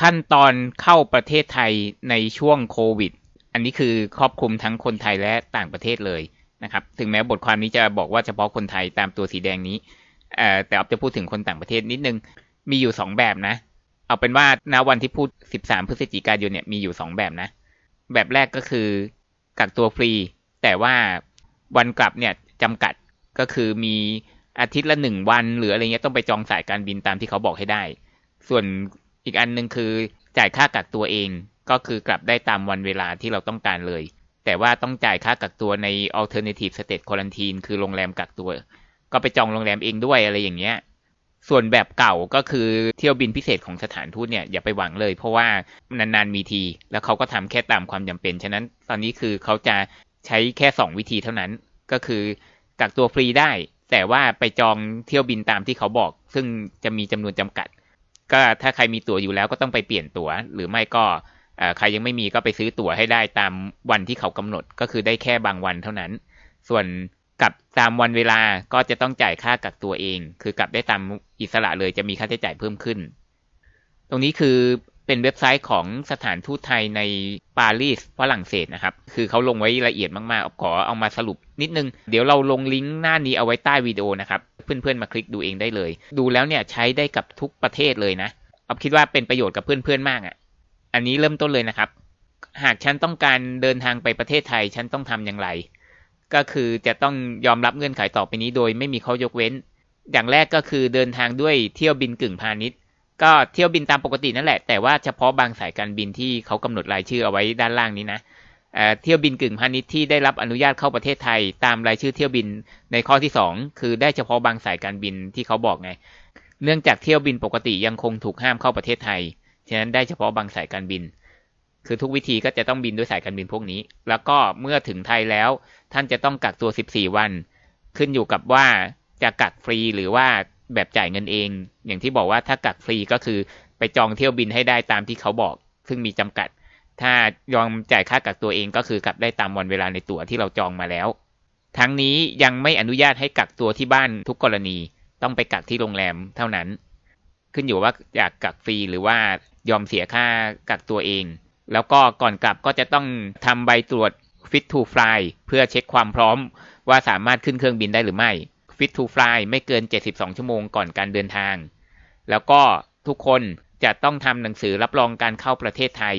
ขั้นตอนเข้าประเทศไทยในช่วงโควิด อันนี้คือครอบคลุมทั้งคนไทยและต่างประเทศเลยนะครับ ถึงแม้บทความนี้จะบอกว่าเฉพาะคนไทยตามตัวสีแดงนี้ แต่ออฟจะพูดถึงคนต่างประเทศนิดนึง มีอยู่สองแบบนะ เอาเป็นว่าณวันที่พูด 13 พฤศจิกายนเนี่ยมีอยู่สองแบบนะ แบบแรกก็คือกักตัวฟรี แต่ว่าวันกลับเนี่ยจำกัดก็คือมีอาทิตย์ละหนึ่งวันหรืออะไรเงี้ยต้องไปจองสายการบินตามที่เขาบอกให้ได้ ส่วน อีกอันหนึ่งคือจ่ายค่ากักตัวเองก็คือกลับได้ตามวันเวลาที่เราต้องการเลย แต่ว่าต้องจ่ายค่ากักตัวใน alternative state quarantine คือโรงแรมกักตัว ก็ไปจองโรงแรมเองด้วยอะไรอย่างเงี้ยส่วนแบบเก่าก็คือเที่ยวบินพิเศษของสถานทูตเนี่ยอย่าไปหวังเลย เพราะว่านานๆมีที แล้วเขาก็ทำแค่ตามความจำเป็น ฉะนั้นตอนนี้คือเขาจะใช้แค่ 2 วิธีเท่านั้น ก็คือกักตัวฟรีได้ แต่ว่าไปจองเที่ยวบินตามที่เขาบอก ซึ่งจะมีจำนวนจำกัด ก็ถ้าใครมีตั๋วอยู่แล้วก็ต้องไปเปลี่ยนตั๋ว หรือไม่ก็ใครยังไม่มีก็ไปซื้อตั๋วให้ได้ตามวันที่เขากำหนดก็คือได้แค่บางวันเท่านั้น ส่วนกับตามวันเวลาก็จะต้องจ่ายค่ากักตัวเอง คือกลับได้ตามอิสระเลยจะมีค่าใช้จ่ายเพิ่มขึ้น ตรงนี้คือเป็นเว็บไซต์ของสถานทูตไทยในปารีสฝรั่งเศสนะครับ คือเขาลงไว้ละเอียดมากๆขอเอามาสรุปนิดนึง เดี๋ยวเราลงลิงก์หน้านี้เอาไว้ใต้วิดีโอนะครับ เพื่อนๆมาคลิกดูเองได้เลย ดูแล้วเนี่ยใช้ได้กับทุกประเทศเลยนะเอาคิดว่าเป็นประโยชน์กับเพื่อนๆมากอะ่ะ อันนี้เริ่มต้นเลยนะครับ หากฉันต้องการเดินทางไปประเทศไทยฉันต้องทำอย่างไร ก็คือจะต้องยอมรับเงื่อนไขต่อไปนี้โดยไม่มีข้อยกเว้น อย่างแรกก็คือเดินทางด้วยเที่ยวบินกึ่งพาณิชย์ ก็เที่ยวบินตามปกตินั่นแหละ แต่ว่าเฉพาะบางสายการบินที่เขากำหนดรายชื่อเอาไว้ด้านล่างนี้นะ เที่ยวบินกึ่งพาณิชย์ที่ได้รับอนุญาตเข้าประเทศไทย ตามรายชื่อเที่ยวบินในข้อที่ 2 คือได้เฉพาะบางสายการบินที่เขาบอกไง เนื่องจากเที่ยวบินปกติยังคงถูกห้ามเข้าประเทศไทย ฉะนั้นได้เฉพาะบางสายการบิน คือทุกวิธีก็จะต้องบินด้วยสายการบินพวกนี้ แล้วก็เมื่อถึงไทยแล้ว ท่านจะต้องกักตัว 14 วัน ขึ้นอยู่กับว่าจะกักฟรีหรือว่าแบบจ่ายเงินเอง อย่างที่บอกว่าถ้ากักฟรีก็คือไปจองเที่ยวบินให้ได้ตามที่เขาบอก ซึ่งมีจำกัด ถ้ายอมจ่ายค่ากักตัวเองก็คือกลับได้ตามวันเวลาในตั๋วที่เราจองมาแล้ว ทั้งนี้ยังไม่อนุญาตให้กักตัวที่บ้านทุกกรณีต้องไปกักที่โรงแรมเท่านั้น ขึ้นอยู่ว่าอยากกักฟรีหรือว่ายอมเสียค่ากักตัวเอง แล้วก็ก่อนกลับก็จะต้องทำใบตรวจ Fit to Fly เพื่อเช็คความพร้อมว่าสามารถขึ้นเครื่องบินได้หรือไม่ Fit to Fly ไม่เกิน 72 ชั่วโมงก่อนการเดินทาง แล้วก็ทุกคนจะต้องทำหนังสือรับรองการเข้าประเทศไทย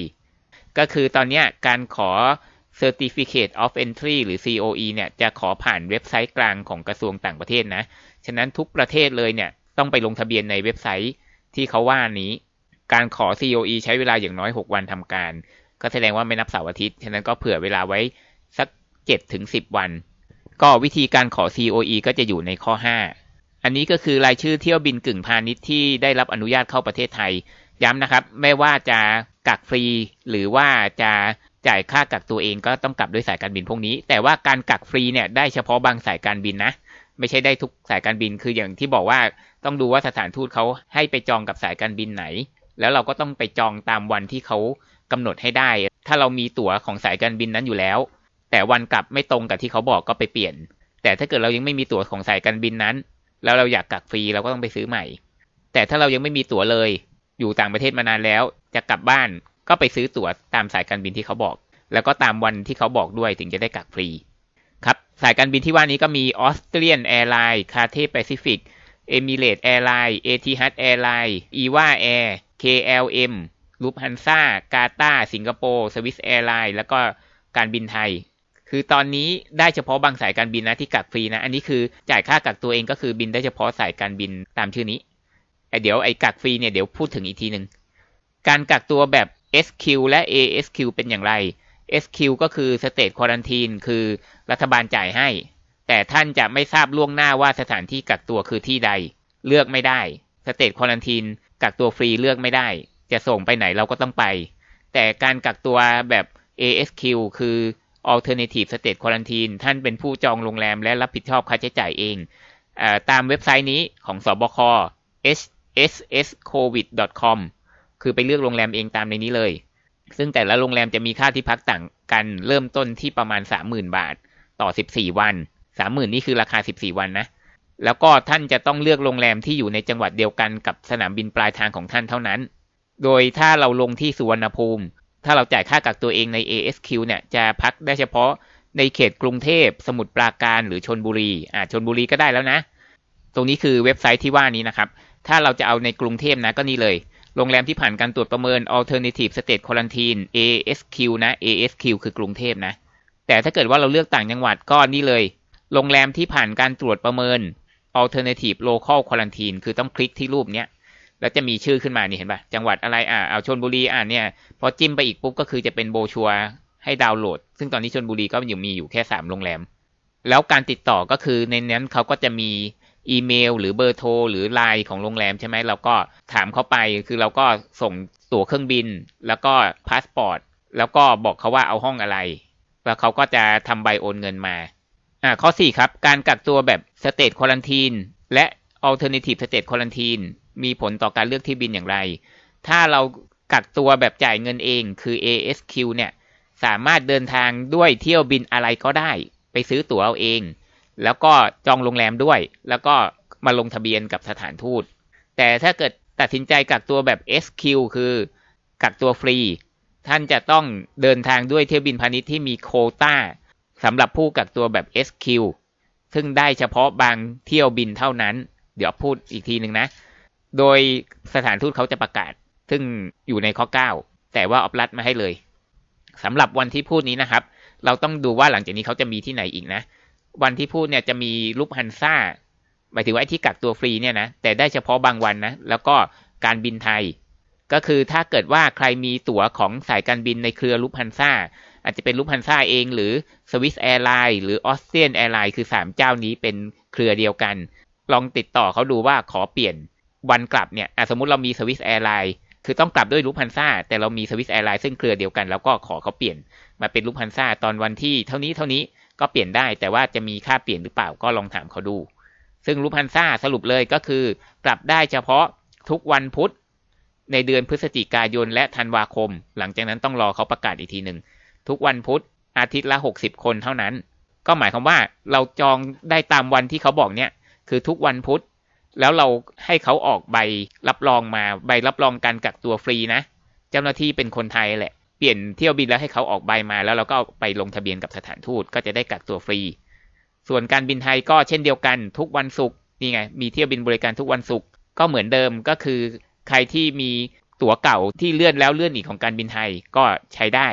ก็คือตอนนี้การขอ Certificate of Entry หรือ COE เนี่ยจะขอผ่านเว็บไซต์กลางของกระทรวงต่างประเทศนะ ฉะนั้นทุกประเทศเลยเนี่ยต้องไปลงทะเบียนในเว็บไซต์ที่เขาว่านี้ การขอ COE ใช้เวลาอย่างน้อย 6 วันทำการ ก็แสดงว่าไม่นับเสาร์อาทิตย์ ฉะนั้นก็เผื่อเวลาไว้สัก7ถึง10 วัน ก็วิธีการขอ COE ก็จะอยู่ในข้อ 5 อันนี้ก็คือรายชื่อเที่ยวบินกึ่งพาณิชย์ที่ได้รับอนุญาตเข้าประเทศไทย ย้ำนะครับ ไม่ว่าจะ กักฟรี หรือว่าจะจ่ายค่ากักตัวเองก็ต้องกลับด้วยสายการบินพวกนี้ แต่ว่าการกักฟรีเนี่ยได้เฉพาะบางสายการบินนะ ไม่ใช่ได้ทุกสายการบิน คืออย่างที่บอกว่าต้องดูว่าสถานทูตเขาให้ไปจองกับสายการบินไหน แล้วเราก็ต้องไปจองตามวันที่เขากำหนดให้ได้ ถ้าเรามีตั๋วของสายการบินนั้นอยู่แล้ว แต่วันกลับไม่ตรงกับที่เขาบอกก็ไปเปลี่ยน แต่ถ้าเกิดเรายังไม่มีตั๋วของสายการบินนั้น แล้วเราอยากกักฟรีเราก็ต้องไปซื้อใหม่ แต่ถ้าเรายังไม่มีตั๋วเลย อยู่ต่างประเทศมานานแล้ว จะกลับบ้านก็ไปซื้อตั๋วตามสายการบินที่เขาบอก แล้วก็ตามวันที่เขาบอกด้วยถึงจะได้กักฟรี ครับ สายการบินที่ว่านี้ก็มีออสเตรียนแอร์ไลน์คาเทแปซิฟิกเอมิเรตแอร์ไลน์เอทีฮัตแอร์ไลน์อีวาแอร์เคเอลเอ็มลูปฮันซ่ากาตาสิงคโปร์สวิสแอร์ไลน์แล้วก็การบินไทย คือตอนนี้ได้เฉพาะบางสายการบินนะที่กักฟรีนะ อันนี้คือจ่ายค่ากักตัวเองก็คือบินได้เฉพาะสายการบินตามชื่อนี้ไอเดี๋ยวไอ้กักฟรีเนี่ยเดี๋ยวพูดถึงอีกทีหนึ่ง การกักตัวแบบ SQ และ ASQ เป็นอย่างไร SQ ก็คือ State Quarantine คือรัฐบาลจ่ายให้ แต่ท่านจะไม่ทราบล่วงหน้าว่าสถานที่กักตัวคือที่ใด เลือกไม่ได้ State Quarantine กักตัวฟรีเลือกไม่ได้ จะส่งไปไหนเราก็ต้องไป แต่การกักตัวแบบ ASQ คือ Alternative State Quarantine ท่านเป็นผู้จองโรงแรมและรับผิดชอบค่าใช้จ่ายเองอตามเว็บไซต์นี้ของสบค sscovid.com คือไปเลือกโรงแรมเองตามในนี้เลย ซึ่งแต่ละโรงแรมจะมีค่าที่พักต่างกันเริ่มต้นที่ประมาณ 30,000 บาท ต่อ 14 วัน 30,000 นี่คือราคา 14 วันนะ แล้วก็ท่านจะต้องเลือกโรงแรมที่อยู่ในจังหวัดเดียวกันกับสนามบินปลายทางของท่านเท่านั้น โดยถ้าเราลงที่สุวรรณภูมิ ถ้าเราจ่ายค่ากักตัวเองใน ASQ เนี่ยจะพักได้เฉพาะในเขตกรุงเทพ สมุทรปราการหรือชนบุรี อ่าชนบุรีก็ได้แล้วนะ ตรงนี้คือเว็บไซต์ที่ว่านี้นะครับ ถ้าเราจะเอาในกรุงเทพนะก็นี่เลย โรงแรมที่ผ่านการตรวจประเมิน Alternative State Quarantine ASQ นะ ASQ คือกรุงเทพนะ แต่ถ้าเกิดว่าเราเลือกต่างจังหวัดก็นี่เลย โรงแรมที่ผ่านการตรวจประเมิน Alternative Local Quarantine คือต้องคลิกที่รูปเนี้ย แล้วจะมีชื่อขึ้นมานี่เห็นปะจังหวัดอะไรอ่าเอาชนบุรีอ่าเนี่ยพอจิ้มไปอีกปุ๊บก็คือจะเป็นโบชัวให้ดาวน์โหลด ซึ่งตอนนี้ชนบุรีก็อยู่มีอยู่แค่สามโรงแรม แล้วการติดต่อก็คือในนั้นเขาก็จะมี อีเมล หรือเบอร์โทรหรือไลน์ของโรงแรมใช่ไหมเราก็ถามเขาไปคือเราก็ส่งตั๋วเครื่องบิน แล้วก็พาสปอร์ตแล้วก็บอกเขาว่าเอาห้องอะไร แล้วเขาก็จะทำใบโอนเงินมาอ่าข้อ 4 ครับ การกักตัวแบบสเต e ควอลันทีนและ alternative state quarantine มีผลต่อการเลือกที่บินอย่างไร ถ้าเรากักตัวแบบจ่ายเงินเองคือ ASQ เนี่ยสามารถเดินทางด้วยเที่ยวบินอะไรก็ได้ ไปซื้อตั๋วเอาเอง แล้วก็จองโรงแรมด้วย แล้วก็มาลงทะเบียนกับสถานทูต แต่ถ้าเกิดตัดสินใจกักตัวแบบ SQ คือกักตัวฟรี ท่านจะต้องเดินทางด้วยเที่ยวบินพาณิชย์ที่มีโคต้าสำหรับผู้กักตัวแบบ SQ ซึ่งได้เฉพาะบางเที่ยวบินเท่านั้น เดี๋ยวพูดอีกทีหนึ่งนะ โดยสถานทูตเขาจะประกาศ ซึ่งอยู่ในข้อ 9 แต่ว่าออฟรัดมาให้เลยสำหรับวันที่พูดนี้นะครับ เราต้องดูว่าหลังจากนี้เขาจะมีที่ไหนอีกนะ วันที่พูดเนี่ยจะมีรูปฮันซ่าหมายถึงว่าไอ้ที่กักตัวฟรีเนี่ยนะแต่ได้เฉพาะบางวันนะแล้วก็การบินไทย ก็คือถ้าเกิดว่าใครมีตั๋วของสายการบินในเครือลูปฮันซ่าอาจจะเป็นลูปฮันซ่าเองหรือสวิสแอร์ไลน์หรือออสเตรียนแอร์ไลน์คือ 3 เจ้านี้เป็นเครือเดียวกัน ลองติดต่อเขาดูว่าขอเปลี่ยนวันกลับเนี่ยสมมุติเรามีสวิสแอร์ไลน์คือต้องกลับด้วยลูปฮันซ่าแต่เรามีสวิสแอร์ไลน์ซึ่งเครือเดียวกัน แล้วก็ขอเขาเปลี่ยนมาเป็นลูปฮันซ่าตอนวันที่เท่านี้เท่านี้ ก็เปลี่ยนได้ แต่ว่าจะมีค่าเปลี่ยนหรือเปล่าก็ลองถามเขาดู ซึ่งลูปฮันซ่าสรุปเลยก็คือกลับได้เฉพาะทุกวันพุธในเดือนพฤศจิกายนและธันวาคม หลังจากนั้นต้องรอเขาประกาศอีกทีหนึ่งทุกวันพุธอาทิตย์ละหกสิบคนเท่านั้น ก็หมายความว่าเราจองได้ตามวันที่เขาบอกเนี่ย คือทุกวันพุธ แล้วเราให้เขาออกใบรับรองมาใบรับรองการกักตัวฟรีนะ เจ้าหน้าที่เป็นคนไทยแหละ เปลี่ยนเที่ยวบินแล้วให้เขาออกใบมาแล้วเราก็ไปลงทะเบียนกับสถานทูตก็จะได้กักตัวฟรี ส่วนการบินไทยก็เช่นเดียวกันทุกวันศุกร์นี่ไงมีเที่ยวบินบริการทุกวันศุกร์ก็เหมือนเดิมก็คือ ใครที่มีตั๋วเก่าที่เลื่อนแล้วเลื่อนอีกของการบินไทยก็ใช้ได้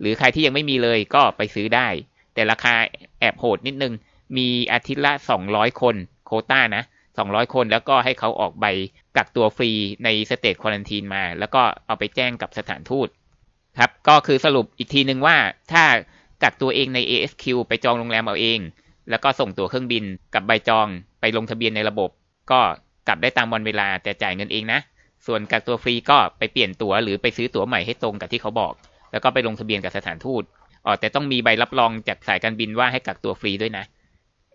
หรือใครที่ยังไม่มีเลยก็ไปซื้อได้ แต่ราคาแอบโหดนิดนึง มีอาทิตย์ละ 200 คนโคต้านะ 200 คนแล้วก็ให้เขาออกใบกักตัวฟรีในสเตทควอลันทีนมา แล้วก็เอาไปแจ้งกับสถานทูต ครับ ก็คือสรุปอีกทีนึงว่าถ้ากักตัวเองใน ASQ ไปจองโรงแรมเอาเอง แล้วก็ส่งตั๋วเครื่องบินกับใบจองไปลงทะเบียนในระบบ ก็กลับได้ตามวันเวลาแต่จ่ายเงินเองนะ ส่วนกักตัวฟรีก็ไปเปลี่ยนตั๋วหรือไปซื้อตั๋วใหม่ให้ตรงกับที่เขาบอก แล้วก็ไปลงทะเบียนกับสถานทูตอ๋อแต่ต้องมีใบรับรองจากสายการบินว่าให้กักตัวฟรีด้วยนะ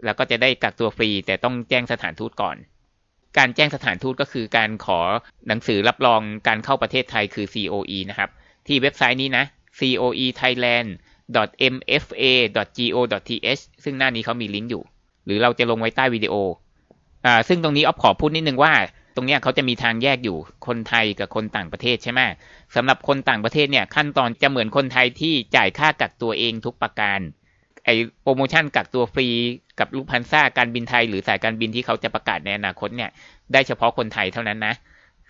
แล้วก็จะได้กักตัวฟรีแต่ต้องแจ้งสถานทูตก่อน การแจ้งสถานทูตก็คือการขอหนังสือรับรองการเข้าประเทศไทยคือ COE นะครับ ที่เว็บไซต์นี้นะ coe thailand mfa.go.th ซึ่งหน้านี้เขามีลิงก์อยู่ หรือเราจะลงไว้ใต้วิดีโออ่าซึ่งตรงนี้ออฟขอพูดนิดนึงว่า ตรงนี้เขาจะมีทางแยกอยู่คนไทยกับคนต่างประเทศใช่ไหมสำหรับคนต่างประเทศเนี่ยขั้นตอนจะเหมือนคนไทยที่จ่ายค่ากักตัวเองทุกประการไอโปรโมชั่นกักตัวฟรีกับลูกพันซ่าการบินไทย หรือสายการบินที่เขาจะประกาศในอนาคตเนี่ย ได้เฉพาะคนไทยเท่านั้นนะ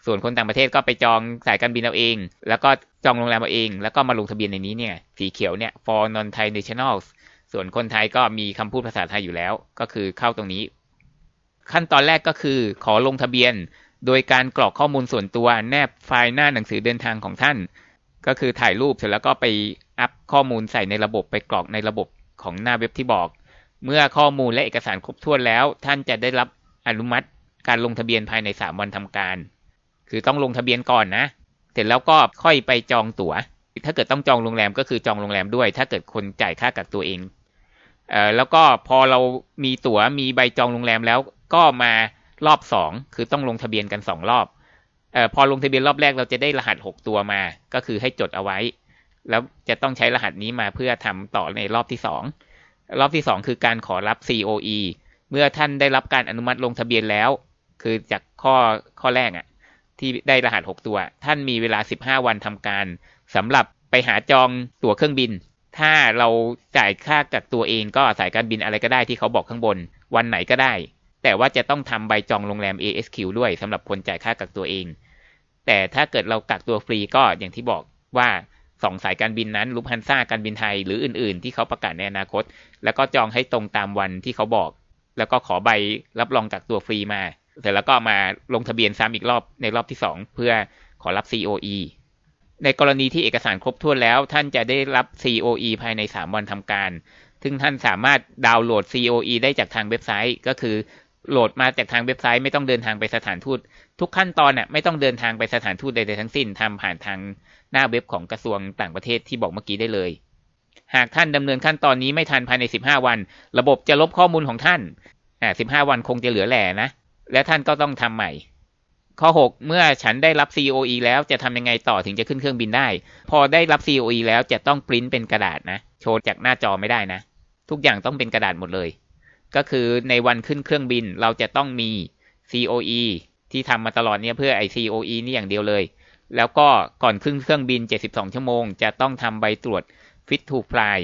ส่วนคนต่างประเทศก็ไปจองสายการบินเอาเอง แล้วก็จองโรงแรมเอาเอง แล้วก็มาลงทะเบียนในนี้เนี่ย สีเขียวเนี่ย for non Thai nationals ส่วนคนไทยก็มีคำพูดภาษาไทยอยู่แล้ว ก็คือเข้าตรงนี้ ขั้นตอนแรกก็คือขอลงทะเบียน โดยการกรอกข้อมูลส่วนตัวแนบไฟล์หน้าหนังสือเดินทางของท่าน ก็คือถ่ายรูปเสร็จแล้วก็ไปอัพข้อมูลใส่ในระบบไปกรอกในระบบของหน้าเว็บที่บอก เมื่อข้อมูลและเอกสารครบถ้วนแล้ว ท่านจะได้รับอนุมัติการลงทะเบียนภายใน 3 วันทำการ คือต้องลงทะเบียนก่อนนะ เสร็จแล้วก็ค่อยไปจองตัว๋ว ถ้าเกิดต้องจองโรงแรมก็คือจองโรงแรมด้วย ถ้าเกิดคนจ่ายค่ากักตัวเองเอ่อแล้วก็พอเรามีตัว๋วมีใบจองโรงแรมแล้วก็มารอบสองคือต้องลงทะเบียนกันสองรอบเอ่อพอลงทะเบียนรอบแรกเราจะได้รหัสหกตัวมา ก็คือให้จดเอาไว้ แล้วจะต้องใช้รหัสนี้มาเพื่อทำต่อในรอบที่สองรอบที่สองคือการขอรับ COE เมื่อท่านได้รับการอนุมัติลงทะเบียนแล้ว คือจากข้อข้อแรกอะ่ะ ที่ได้รหัส 6 ตัว ท่านมีเวลา 15 วันทำการสำหรับไปหาจองตั๋วเครื่องบิน ถ้าเราจ่ายค่ากักตัวเองก็สายการบินอะไรก็ได้ที่เขาบอกข้างบน วันไหนก็ได้ แต่ว่าจะต้องทำใบจองโรงแรม ASQ ด้วยสำหรับคนจ่ายค่ากักตัวเอง แต่ถ้าเกิดเรากักตัวฟรีก็อย่างที่บอกว่าสองสายการบินนั้นลุฟฮันซ่าการบินไทยหรืออื่น ๆ ที่เขาประกาศในอนาคต แล้วก็จองให้ตรงตามวันที่เขาบอก แล้วก็ขอใบรับรองกักตัวฟรีมา เสร็จแล้วก็มาลงทะเบียนซ้ำอีกรอบในรอบที่2เพื่อขอรับ COE ในกรณีที่เอกสารครบถ้วนแล้ว ท่านจะได้รับ COE ภายใน 3 วันทำการ ซึ่งท่านสามารถดาวน์โหลด COE ได้จากทางเว็บไซต์ ก็คือโหลดมาจากทางเว็บไซต์ไม่ต้องเดินทางไปสถานทูต ทุกขั้นตอนน่ะไม่ต้องเดินทางไปสถานทูตใดๆทั้งสิ้นทำผ่านทางหน้าเว็บของกระทรวงต่างประเทศที่บอกเมื่อกี้ได้เลย หากท่านดำเนินขั้นตอนนี้ไม่ทันภายใน 15 วัน ระบบจะลบข้อมูลของท่านอ่า15 วันคงจะเหลือแหล่นะ และท่านก็ต้องทำใหม่ ข้อ 6 เมื่อฉันได้รับ COE แล้วจะทำยังไงต่อถึงจะขึ้นเครื่องบินได้ พอได้รับ COE แล้วจะต้องปริ้นเป็นกระดาษนะ โชว์จากหน้าจอไม่ได้นะ ทุกอย่างต้องเป็นกระดาษหมดเลย ก็คือในวันขึ้นเครื่องบินเราจะต้องมี COE ที่ทำมาตลอดเนี่ยเพื่อไอ COE นี่อย่างเดียวเลย แล้วก็ก่อนขึ้นเครื่องบิน 72 ชั่วโมง จะต้องทำใบตรวจ Fit to Fly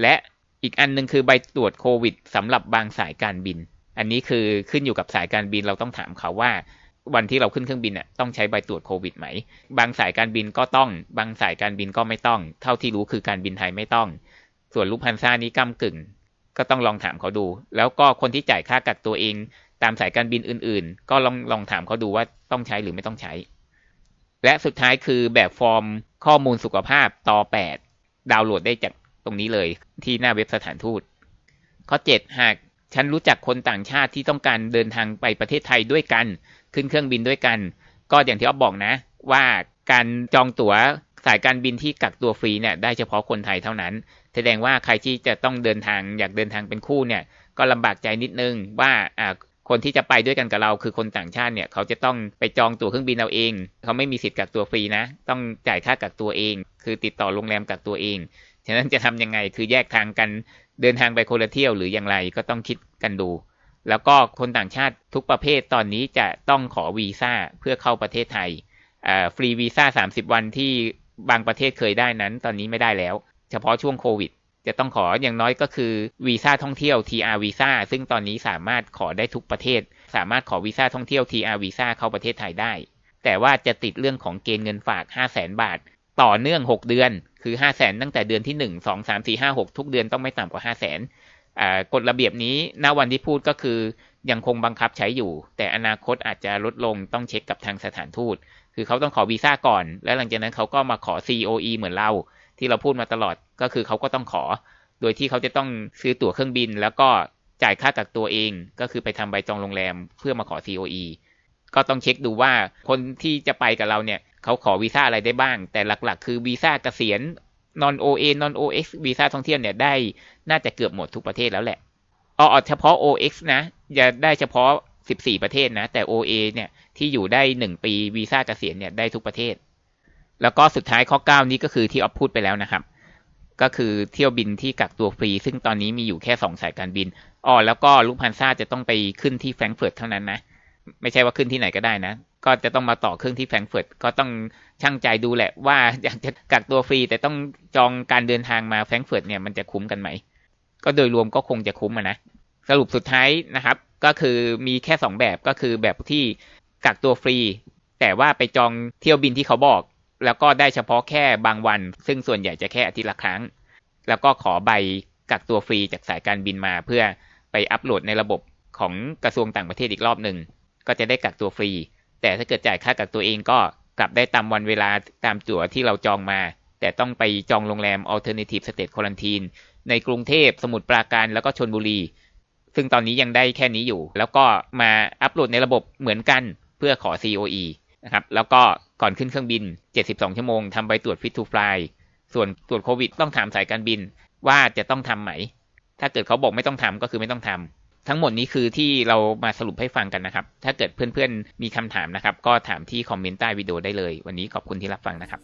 และอีกอันหนึงคือใบตรวจโควิดสำหรับบางสายการบิน อันนี้คือขึ้นอยู่กับสายการบินเราต้องถามเขาว่า วันที่เราขึ้นเครื่องบินน่ะต้องใช้ใบตรวจโควิดไหม บางสายการบินก็ต้อง บางสายการบินก็ไม่ต้อง เท่าที่รู้คือการบินไทยไม่ต้อง ส่วนลูกพันซ่านี้ก้ากึ่ง ก็ต้องลองถามเขาดู แล้วก็คนที่จ่ายค่ากักตัวเอง ตามสายการบินอื่น ๆ ก็ลองลองถามเขาดูว่าต้องใช้หรือไม่ต้องใช้ และสุดท้ายคือแบบฟอร์มข้อมูลสุขภาพต่อ 8 ดาวน์โหลดได้จากตรงนี้เลยที่หน้าเว็บสถานทูตข้อ 7 หาก ฉันรู้จักคนต่างชาติที่ต้องการเดินทางไปประเทศไทยด้วยกัน ขึ้นเครื่องบินด้วยกัน ก็อย่างที่อ๊อฟบอกนะ ว่าการจองตั๋วสายการบินที่กักตัวฟรีเนี่ยได้เฉพาะคนไทยเท่านั้น แสดงว่าใครที่จะต้องเดินทางอยากเดินทางเป็นคู่เนี่ยก็ลำบากใจนิดนึงว่าอ่าคนที่จะไปด้วยกันกับเราคือคนต่างชาติเนี่ยเขาจะต้องไปจองตั๋วเครื่องบินเอาเอง เขาไม่มีสิทธิ์กักตัวฟรีนะ ต้องจ่ายค่ากักตัวเอง คือติดต่อโรงแรมกักตัวเอง ฉะนั้นจะทำยังไงคือแยกทางกัน เดินทางไปคนละเที่ยวหรืออย่างไรก็ต้องคิดกันดู แล้วก็คนต่างชาติทุกประเภทตอนนี้จะต้องขอวีซ่าเพื่อเข้าประเทศไทยฟรีวีซ่า 30 วันที่บางประเทศเคยได้นั้น ตอนนี้ไม่ได้แล้ว เฉพาะช่วงโควิด จะต้องขออย่างน้อยก็คือวีซ่าท่องเที่ยว TR วีซ่าซึ่งตอนนี้สามารถขอได้ทุกประเทศ สามารถขอวีซ่าท่องเที่ยว TR วีซ่าเข้าประเทศไทยได้ แต่ว่าจะติดเรื่องของเกณฑ์เงินฝาก 5 0 0แสนบาท ต่อเนื่อง 6 เดือน คือ5 0 0แสนตั้งแต่เดือนที่1 2 3 4 5 6ทุกเดือนต้องไม่ต่ำกว่า5 0 0แสนกฎระเบียบนี้ณวันที่พูดก็คือยังคงบังคับใช้อยู่ แต่อนาคตอาจจะลดลงต้องเช็คกับทางสถานทูต คือเขาต้องขอวีซ่าก่อน แล้วหลังจากนั้นเขาก็มาขอ COE เหมือนเรา ที่เราพูดมาตลอดก็คือเขาก็ต้องขอ โดยที่เขาจะต้องซื้อตั๋วเครื่องบิน แล้วก็จ่ายค่ากักตัวเอง ก็คือไปทำใบจองโรงแรมเพื่อมาขอ COE ก็ต้องเช็คดูว่าคนที่จะไปกับเราเนี่ย เขาขอวีซ่าอะไรได้บ้าง แต่หลักๆ คือวีซ่าเกษียณ non OA non OX วีซ่าท่องเที่ยวเนี่ยได้น่าจะเกือบหมดทุกประเทศแล้วแหละอ๋อเฉพาะ OX นะจะได้เฉพาะ 14 ประเทศนะ แต่ OA เนี่ยที่อยู่ได้ 1 ปีวีซ่าเกษียณเนี่ยได้ทุกประเทศ แล้วก็สุดท้ายข้อ 9 นี้ก็คือที่ออฟพูดไปแล้วนะครับ ก็คือเที่ยวบินที่กักตัวฟรี ซึ่งตอนนี้มีอยู่แค่ 2 สายการบินอ๋อแล้วก็ลูกพันซ่าจะต้องไปขึ้นที่แฟรงก์เฟิร์ตเท่านั้นนะ ไม่ใช่ว่าขึ้นที่ไหนก็ได้นะ ก็จะต้องมาต่อเครื่องที่แฟรงเฟิร์ตก็ต้องช่างใจดูแหละว่าอยากจะกักตัวฟรี แต่ต้องจองการเดินทางมาแฟรงเฟิร์ตเนี่ยมันจะคุ้มกันไหม ก็โดยรวมก็คงจะคุ้มนะ สรุปสุดท้ายนะครับ ก็คือมีแค่ 2 แบบก็คือแบบที่กักตัวฟรี แต่ว่าไปจองเที่ยวบินที่เขาบอก แล้วก็ได้เฉพาะแค่บางวัน ซึ่งส่วนใหญ่จะแค่อาทิตย์ละครั้ง แล้วก็ขอใบกักตัวฟรีจากสายการบินมาเพื่อไปอัปโหลดในระบบของกระทรวงต่างประเทศอีกรอบหนึ่ง ก็จะได้กักตัวฟรี แต่ถ้าเกิดจ่ายค่ากักตัวเองก็กลับได้ตามวันเวลาตามตั๋วที่เราจองมา แต่ต้องไปจองโรงแรม Alternative State Quarantine ในกรุงเทพสมุทรปราการแล้วก็ชนบุรี ซึ่งตอนนี้ยังได้แค่นี้อยู่ แล้วก็มาอัปโหลดในระบบเหมือนกันเพื่อขอ COE นะครับแล้วก็ก่อนขึ้นเครื่องบิน 72 ชั่วโมงทำใบตรวจ Fit to Fly ส่วนตรวจโควิดต้องถามสายการบินว่าจะต้องทำไหม ถ้าเกิดเขาบอกไม่ต้องทำก็คือไม่ต้องทำ ทั้งหมดนี้คือที่เรามาสรุปให้ฟังกันนะครับ ถ้าเกิดเพื่อนๆมีคำถามนะครับ ก็ถามที่คอมเมนต์ใต้วิดีโอได้เลย วันนี้ขอบคุณที่รับฟังนะครับ